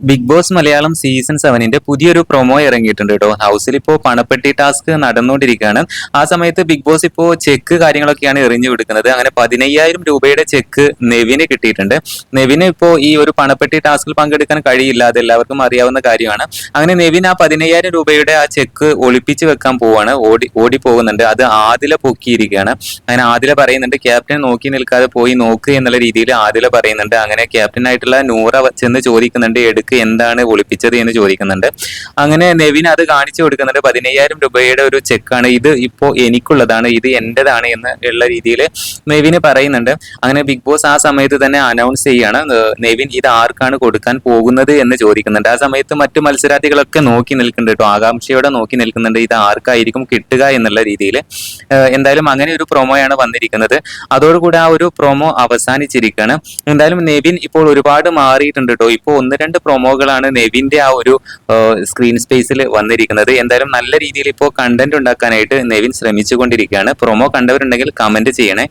Big boss Malayalam season സെവനിന്റെ പുതിയൊരു promo ഇറങ്ങിയിട്ടുണ്ട് കേട്ടോ. ഹൗസിൽ ഇപ്പോൾ പണപ്പെട്ടി ടാസ്ക് നടന്നുകൊണ്ടിരിക്കുകയാണ്. ആ സമയത്ത് ബിഗ് ബോസ് ഇപ്പോൾ ചെക്ക് കാര്യങ്ങളൊക്കെയാണ് എറിഞ്ഞു കൊടുക്കുന്നത്. അങ്ങനെ പതിനയ്യായിരം രൂപയുടെ ചെക്ക് നെവിന് കിട്ടിയിട്ടുണ്ട്. നെവിന് ഇപ്പോൾ ഈ ഒരു പണപ്പെട്ടി ടാസ്കിൽ പങ്കെടുക്കാൻ കഴിയില്ല. അത് എല്ലാവർക്കും അറിയാവുന്ന കാര്യമാണ്. അങ്ങനെ നെവിൻ ആ പതിനയ്യായിരം രൂപയുടെ ആ ചെക്ക് ഒളിപ്പിച്ച് വെക്കാൻ പോവാണ്. ഓടി ഓടി പോകുന്നുണ്ട്. അത് ആദില പൊക്കിയിരിക്കുകയാണ്. അങ്ങനെ ആദില പറയുന്നുണ്ട് ക്യാപ്റ്റൻ നോക്കി നിൽക്കാതെ പോയി നോക്ക് എന്നുള്ള രീതിയിൽ ആദില പറയുന്നുണ്ട്. അങ്ങനെ ക്യാപ്റ്റൻ ആയിട്ടുള്ള നൂറ ചെന്ന് ചോദിക്കുന്നുണ്ട് എടുക്ക് എന്താണ് ഒളിപ്പിച്ചത് എന്ന് ചോദിക്കുന്നുണ്ട്. അങ്ങനെ നെവിൻ അത് കാണിച്ചു കൊടുക്കുന്നുണ്ട്. പതിനയ്യായിരം രൂപയുടെ ഒരു ചെക്കാണ് ഇത് ഇപ്പോൾ എനിക്കുള്ളതാണ്. ഇത് എന്റെതാണ് എന്ന് ഉള്ള രീതിയിൽ നെവിന് പറയുന്നുണ്ട്. അങ്ങനെ ബിഗ് ബോസ് ആ സമയത്ത് തന്നെ അനൗൺസ് ചെയ്യാണ്. നെവിൻ ഇത് ആർക്കാണ് കൊടുക്കാൻ പോകുന്നത് എന്ന് ചോദിക്കുന്നുണ്ട്. ആ സമയത്ത് മറ്റു മത്സരാർത്ഥികളൊക്കെ നോക്കി നിൽക്കുന്നുണ്ട് കേട്ടോ. ആകാംക്ഷയോടെ നോക്കി നിൽക്കുന്നുണ്ട്. ഇത് ആർക്കായിരിക്കും കിട്ടുക എന്നുള്ള രീതിയിൽ എന്തായാലും അങ്ങനെ ഒരു പ്രൊമോയാണ് വന്നിരിക്കുന്നത്. അതോടുകൂടി ആ ഒരു പ്രൊമോ അവസാനിച്ചിരിക്കുകയാണ്. എന്തായാലും നെവിൻ ഇപ്പോൾ ഒരുപാട് മാറിയിട്ടുണ്ട് കേട്ടോ. ഇപ്പോൾ ഒന്ന് രണ്ട് പ്രൊമോകളാണ് നെവിന്റെ ആ ഒരു സ്ക്രീൻ സ്പേസിൽ വന്നിരിക്കുന്നത്. എന്തായാലും നല്ല രീതിയിൽ ഇപ്പോൾ കണ്ടന്റ് ഉണ്ടാക്കാനായിട്ട് നെവിൻ ശ്രമിച്ചുകൊണ്ടിരിക്കുകയാണ്. പ്രൊമോ കണ്ടവരുണ്ടെങ്കിൽ കമന്റ് ചെയ്യണേ.